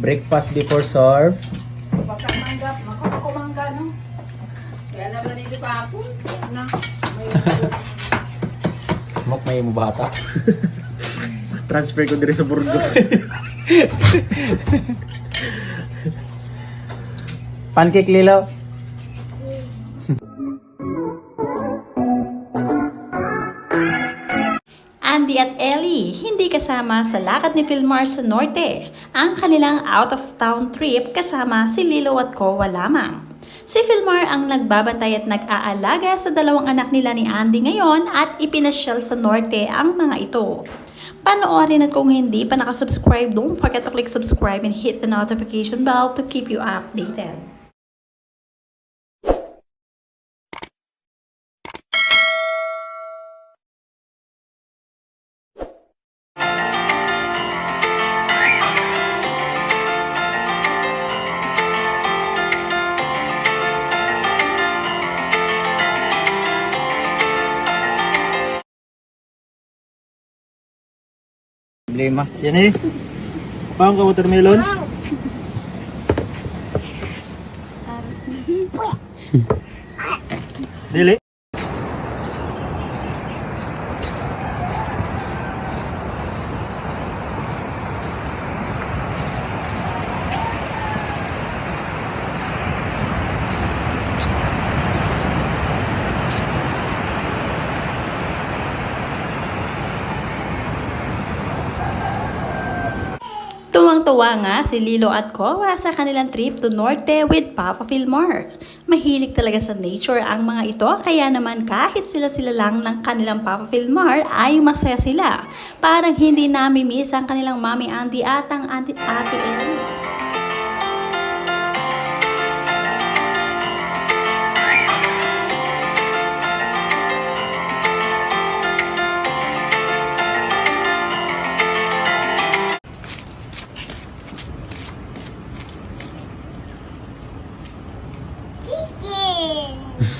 Breakfast before serve. Baka mangga, makakumangga, no? Kaya naman hindi pa ako. Na, Mok may mubata. Transfer ko dire sa Burgos. Pancake lilo. Andy at Ellie hindi kasama sa lakad ni Filmar sa Norte. Ang kanilang out-of-town trip kasama si Lilo at Kowa lamang. Si Filmar ang nagbabantay at nag-aalaga sa dalawang anak nila ni Andy ngayon at ipinasyal sa Norte ang mga ito. Panoorin at kung hindi pa nakasubscribe, don't forget to click subscribe and hit the notification bell to keep you updated. Problema. Yan eh. Pang ka watermelon? Dili. Tuwang-tuwa nga si Lilo at Kowa sa kanilang trip to Norte with Papa Filmar. Mahilig talaga sa nature ang mga ito kaya naman kahit sila-sila lang ng kanilang Papa Filmar ay masaya sila. Parang hindi nami-miss ang kanilang Mami Andy at ang Auntie Ate Ellie.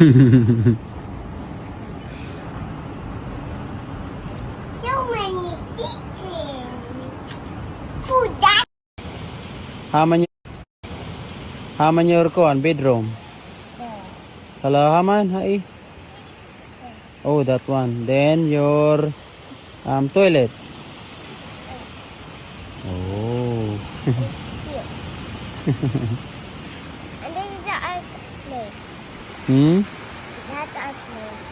So many. Food that Haman niyo. Haman niyo kuan bedroom. Salah haman hai. Oh, that one. Then your um toilet. Oh. Hmm? That's place.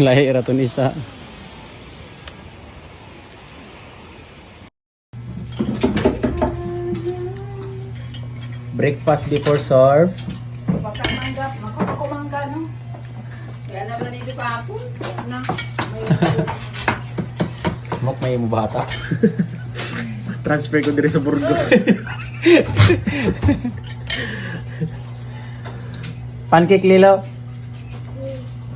Lahi raton isa. Breakfast before serve. baka mangga, makakumangga, no? Kaya naman hindi pa ako. Na, May mubata. Transfer ko dire sa Burgos. Pancake lilo.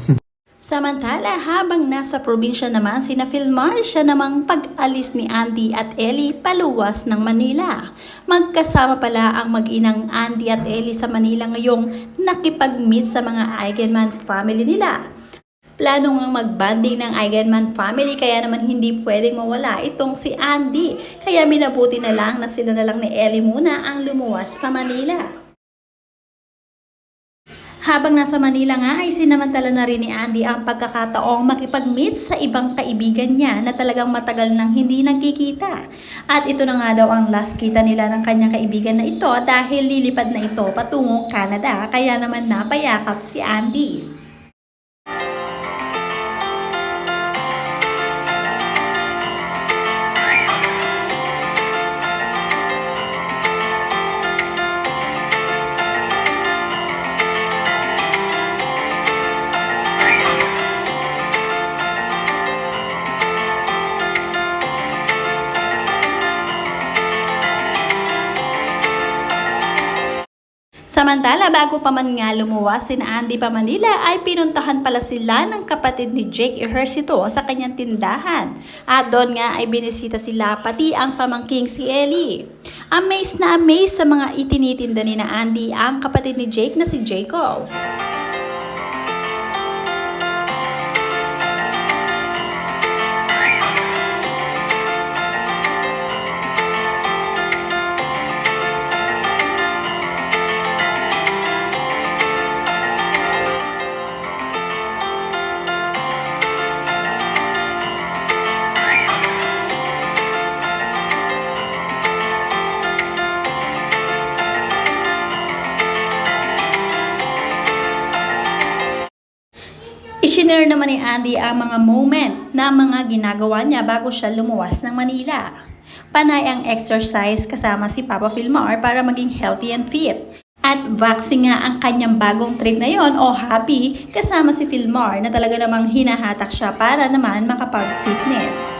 Samantala, habang nasa probinsya naman sina Filmar, siya namang pag-alis ni Andy at Ellie paluwas ng Manila. Magkasama pala ang mag-inang Andy at Ellie sa Manila ngayong nakipag-meet sa mga Eigenman family nila. Plano nga mag-banding ng Eigenman family kaya naman hindi pwedeng mawala itong si Andy. Kaya minabuti na lang na sila na lang ni Ellie muna ang lumuwas pa Manila. Habang nasa Manila nga ay sinamantala na rin ni Andy ang pagkakataong makipag-meet sa ibang kaibigan niya na talagang matagal nang hindi nagkikita. At ito na nga daw ang last kita nila ng kanyang kaibigan na ito dahil lilipad na ito patungong Canada kaya naman napayakap si Andy. Samantala, bago pa man nga lumuwas si Andy pa Manila ay pinuntahan pala sila ng kapatid ni Jake Ejercito sa kanyang tindahan. At doon nga ay binisita sila pati ang pamangking si Ellie. Amazed na amazed sa mga itinitinda ni na Andy ang kapatid ni Jake na si Jacob. Isinare naman ni Andy ang mga moment na mga ginagawa niya bago siya lumuwas ng Manila. Panay ang exercise kasama si Papa Filmar para maging healthy and fit. At vaccine nga ang kanyang bagong trip na yon o happy kasama si Filmar na talaga namang hinahatak siya para naman makapag-fitness.